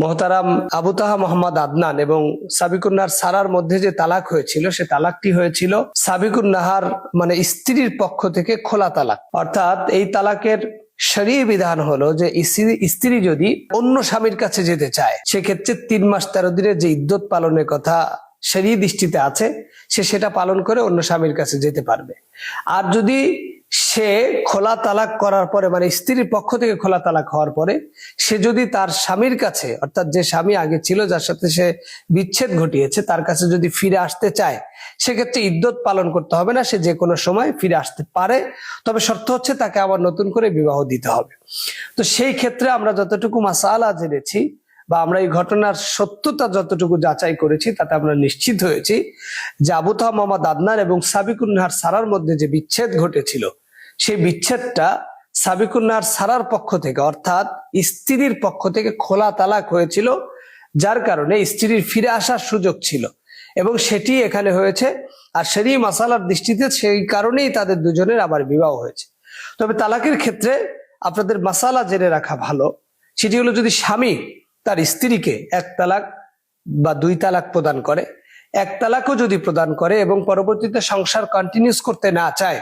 মহতারাম আবু তাহা মোহাম্মদ আদনান এবং সাবিকুন্নাহার সারার মধ্যে যে তালাক হয়েছিল, সে তালাকটি হয়েছিল সাবিকুন্নাহার মানে স্ত্রীর পক্ষ থেকে খোলা তালাক। অর্থাৎ এই তালাকের শরীয় বিধান হলো যে স্ত্রী- যদি অন্য স্বামীর কাছে যেতে চায়, সেক্ষেত্রে তিন মাস তেরো দিনের যে ইদ্যত পালনের কথা শরীয় দৃষ্টিতে আছে, সে সেটা পালন করে অন্য স্বামীর কাছে যেতে পারবে। আর যদি সে খোলা তালাক করার পরে মানে স্ত্রীর পক্ষ থেকে খোলা তালাক হওয়ার পরে, সে যদি তার স্বামীর কাছে, অর্থাৎ যে স্বামী আগে ছিল যার সাথে সে বিচ্ছেদ ঘটিয়েছে, তার কাছে যদি ফিরে আসতে চায়, সেক্ষেত্রে ইদ্যত পালন করতে হবে না, সে যে কোনো সময় ফিরে আসতে পারে। তবে শর্ত হচ্ছে তাকে আবার নতুন করে বিবাহ দিতে হবে। তো সেই ক্ষেত্রে আমরা যতটুকু মাসালা জেনেছি, বা আমরা এই ঘটনার সত্যতা যতটুকু যাচাই করেছি, তাতে আমরা নিশ্চিত হয়েছি যে আবু তাহ মোহাম্মদ আদনান এবং সাবিকুন্নাহার সারার মধ্যে যে বিচ্ছেদ ঘটেছিল সেই বিচ্ছেদটা সাবিকুন্নাহার সারার পক্ষ থেকে, অর্থাৎ স্ত্রীর পক্ষ থেকে খোলা তালাক হয়েছিল, যার কারণে স্ত্রীর ফিরে আসার সুযোগ ছিল। এবং সেটি এখানে হয়েছে, আর সেরই মাসালার দৃষ্টিতে সেই কারণেই তাদের দুজনের আবার বিবাহ হয়েছে। তবে তালাকের ক্ষেত্রে আপনাদের মাসালা জেনে রাখা ভালো, সেটি হলো যদি স্বামী তার স্ত্রীকে এক তালাক বা দুই তালাক প্রদান করে, এক তালাকও যদি প্রদান করে এবং পরবর্তীতে সংসার কন্টিনিউস করতে না চায়